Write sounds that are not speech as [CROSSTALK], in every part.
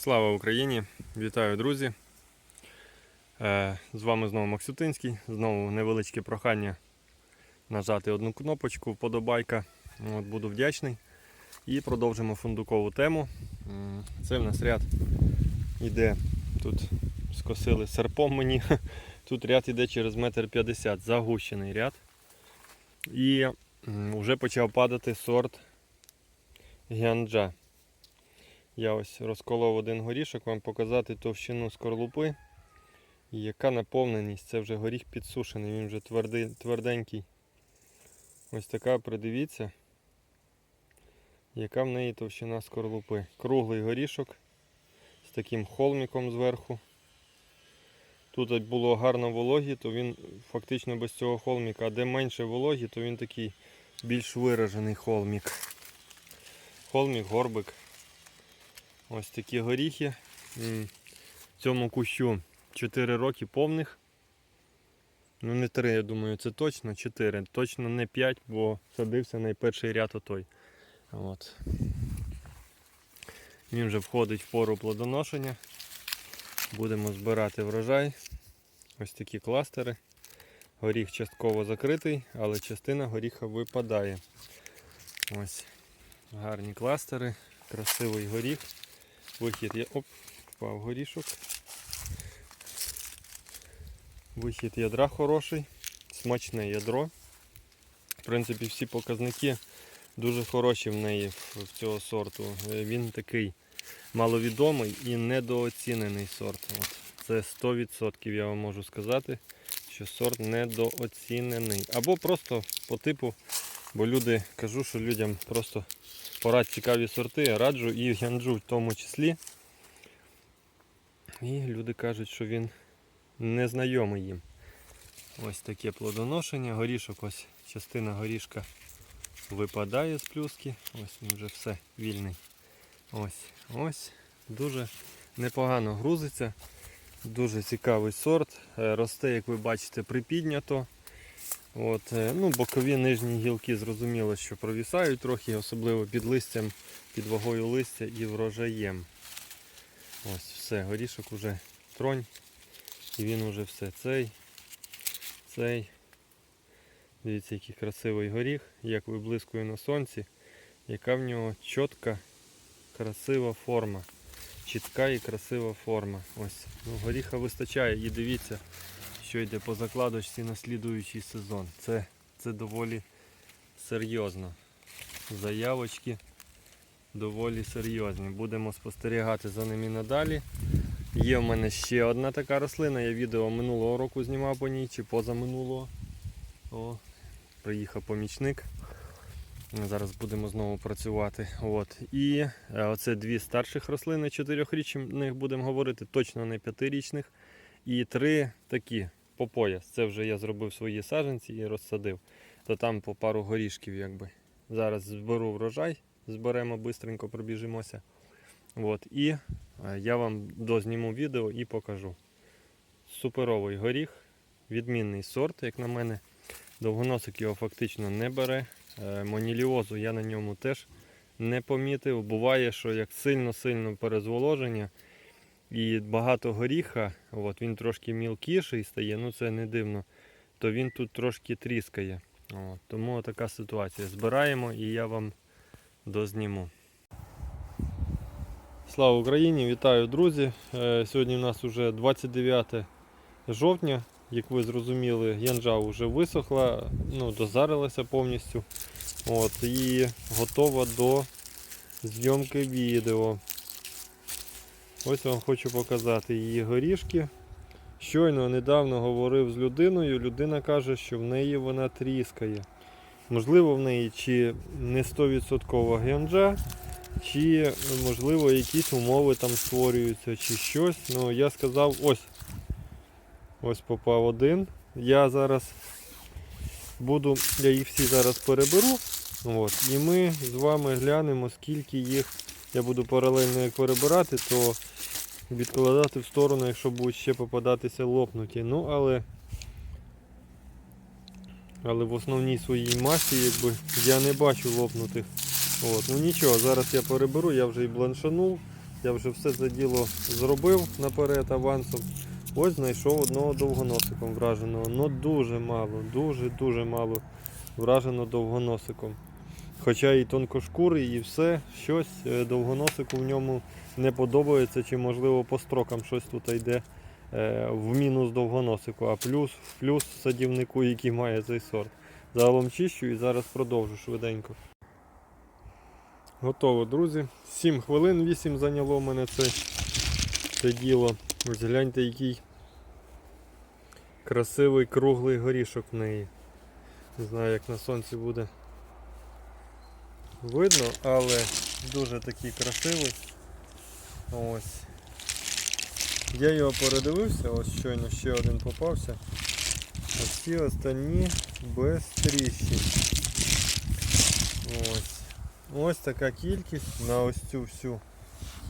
Слава Україні! Вітаю, друзі! Е, З вами знову Максютинський. Знову невеличке прохання нажати одну кнопочку, вподобайка. От, буду вдячний. І продовжимо фундукову тему. Це в нас ряд іде. Тут скосили серпом мені. [LAUGHS] Тут ряд іде через метр п'ятдесят, загущений ряд. І вже почав падати сорт гянджа. Я ось розколов один горішок, вам показати товщину скорлупи. Яка наповненість. Це вже горіх підсушений, він вже твердий, тверденький. Ось така, придивіться, яка в неї товщина скорлупи. Круглий горішок з таким холміком зверху. Тут було гарно вологі, то він фактично без цього холміка, а де менше вологі, то він такий більш виражений холмік. Холмік, горбик. Ось такі горіхи. Цьому кущу 4 роки повних. Ну не 3, я думаю, це точно 4. Точно не 5, бо садився найперший ряд отой. От. Він вже входить в пору плодоношення. Будемо збирати врожай. Ось такі кластери. Горіх частково закритий, але частина горіха випадає. Ось гарні кластери, красивий горіх. Вихід є. Оп, впав горішок. Вихід ядра хороший, смачне ядро. В принципі, всі показники дуже хороші в неї в цього сорту. Е, Він такий маловідомий і недооцінений сорт. От. Це 100% я вам можу сказати, що сорт недооцінений. Або просто по типу, бо люди кажу, що людям просто порадь цікаві сорти, раджу і гянджу в тому числі. І люди кажуть, що він незнайомий їм. Ось таке плодоношення. Горішок, ось частина горішка випадає з плюски. Ось він вже все вільний. Ось, ось. Дуже непогано грузиться. Дуже цікавий сорт. Е, Росте, як ви бачите, припіднято. От, е, ну, бокові нижні гілки зрозуміло, що провісають трохи, особливо під листям, під вагою листя і врожаєм. Ось все, горішок уже тронь. І він уже все. Цей, цей. Дивіться, який красивий горіх, як виблискує на сонці, яка в нього чітка, красива форма. Чітка і красива форма. Ось. Ну, горіха вистачає і дивіться, що йде по закладочці на слідуючий сезон. Це, це доволі серйозно. Заявочки доволі серйозні. Будемо спостерігати за ними надалі. Є в мене ще одна така рослина. Я відео минулого року знімав по ній чи позаминулого. О, приїхав помічник. Зараз будемо знову працювати. От. І е, оце дві старших рослини, чотирьохрічних будемо говорити, точно не п'ятирічних. І три такі по пояс. Це вже я зробив свої саджанці і розсадив. То там по пару горішків якби. Зараз зберу врожай, зберемо, швидко пробіжимося. От. І е, я вам дозніму відео і покажу. Суперовий горіх, відмінний сорт, як на мене. Довгоносик його фактично не бере. Е, Моніліозу я на ньому теж не помітив. Буває, що як сильно-сильно перезволоження і багато горіха, от, він трошки мілкіший стає, ну це не дивно, то він тут трошки тріскає. От, тому така ситуація. Збираємо і я вам дозніму. Слава Україні! Вітаю, друзі! Е, Сьогодні у нас вже 29 жовтня. Як ви зрозуміли, янджа вже висохла, ну, дозарилася повністю. От, і готова до зйомки відео. Ось вам хочу показати її горішки. Щойно недавно говорив з людиною, людина каже, що в неї вона тріскає. Можливо, в неї чи не 100% генджа, чи можливо якісь умови там створюються, чи щось. Ну я сказав, ось. Ось попав один. Я зараз буду, я їх всі зараз переберу. От, і ми з вами глянемо, скільки їх я буду паралельно як перебирати, то відкладати в сторону, якщо будуть ще попадатися лопнуті. Ну, але але в основній своїй масі якби, я не бачу лопнутих. От, ну нічого, зараз я переберу, я вже і бланшанув. Я вже все це діло зробив наперед авансом. Ось знайшов одного довгоносиком враженого. Ну дуже мало, дуже-дуже мало вражено довгоносиком. Хоча і тонкошкурий, і все, щось е, довгоносику в ньому не подобається, чи можливо по строкам щось тут йде е, в мінус довгоносику, а плюс в плюс садівнику, який має цей сорт. Загалом чищу і зараз продовжу швиденько. Готово, друзі. 7 хвилин, 8 зайняло мене це, це діло. Ось гляньте, який красивий круглий горішок в неї. Не знаю, як на сонці буде видно, але дуже такий красивий. Ось. Я його передивився, ось щойно ще один попався. А всі останні без тріщин. Ось. Ось така кількість на ось цю всю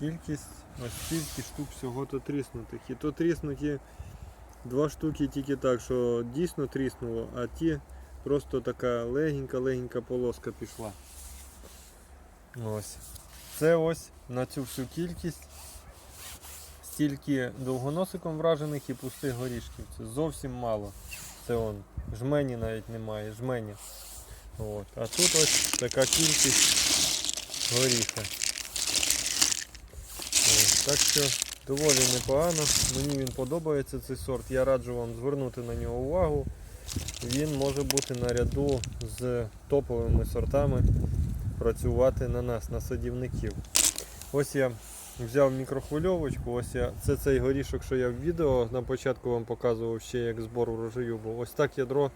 кількість. Ось стільки штук всього то тріснутих. І то тріснуті два штуки тільки так, що дійсно тріснуло, а ті просто така легенька-легенька полоска пішла. Ось. Це ось на цю всю кількість. Стільки довгоносиком вражених і пустих горішків. Це зовсім мало. Це он. Жмені навіть немає, жмені. От. А тут ось така кількість горіха. Ось. Так що доволі непогано. Мені він подобається цей сорт. Я раджу вам звернути на нього увагу. Він може бути наряду з топовими сортами працювати на нас, на садівників. Ось я взяв мікрохвильовочку, ось я, це цей горішок, що я в відео на початку вам показував ще як збор урожаю був. Ось так ядро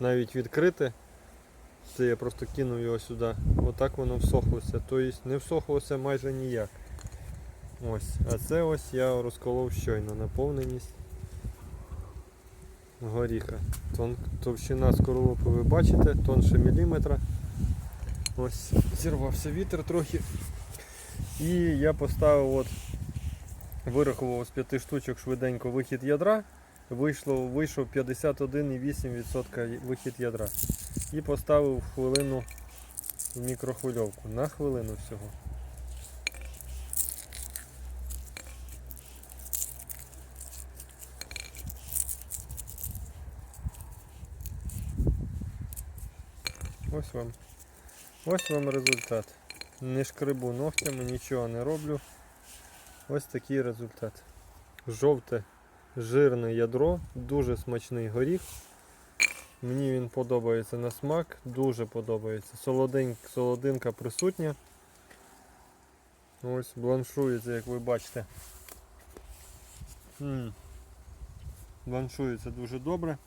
навіть відкрите. Це я просто кинув його сюди. Отак воно всохлося. Тобто не всохлося майже ніяк. Ось. А це ось я розколов щойно наповненість горіха. Тон, товщина скорлупи ви бачите, тонше міліметра. Ось зірвався вітер трохи. І я поставив, от, вирахував з п'яти штучок швиденько вихід ядра. Вийшло, вийшов 51,8% вихід ядра. І поставив хвилину в мікрохвильовку. На хвилину всього. Ось вам. Ось вам результат. Не шкребу ногтями, нічого не роблю. Ось такий результат. Жовте жирне ядро, дуже смачний горіх. Мені він подобається на смак, дуже подобається. Солодень, солодинка присутня. Ось бланшується, як ви бачите. М. Бланшується дуже добре.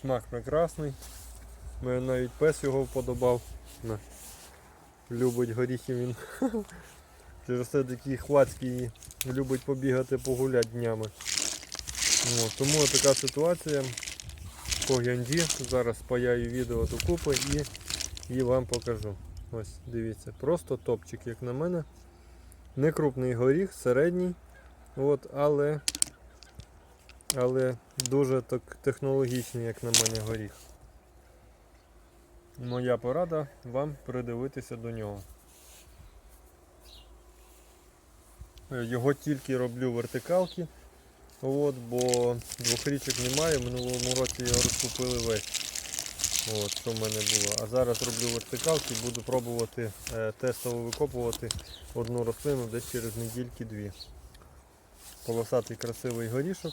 Смак прекрасний. Мене навіть пес його вподобав. Любить горіхи він. Через [LAUGHS] це такий хвацький любить побігати погуляти днями. От, тому така ситуація по гянді. Зараз спаяю відео докупи і, і вам покажу. Ось, дивіться, просто топчик, як на мене. Не крупний горіх, середній. От, але, але дуже так технологічний, як на мене, горіх. Моя порада вам придивитися до нього. Е, Його тільки роблю вертикалки, от, бо двохрічок немає, в минулому році його розкупили весь. От, що в мене було. А зараз роблю вертикалки буду пробувати е, тестово викопувати одну рослину десь через недільки-дві. Полосатий красивий горішок.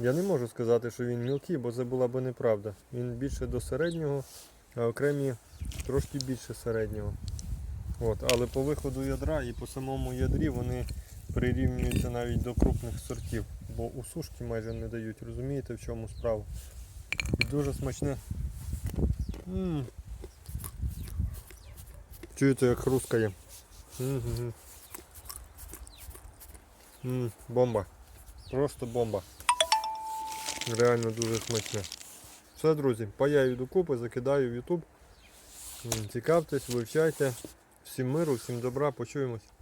Я не можу сказати, що він мілкий, бо це була б неправда. Він більше до середнього, а окремі трошки більше середнього. От, але по виходу ядра і по самому ядрі вони прирівнюються навіть до крупних сортів, бо у сушки майже не дають, розумієте в чому справа. І дуже смачне. м Чуєте, як хрускає. М-м-м. М, Бомба. Просто бомба. Реально дуже смачне. Все, друзі, паяю докупи, закидаю в YouTube. Цікавтесь, вивчайте. Всім миру, всім добра, почуємось.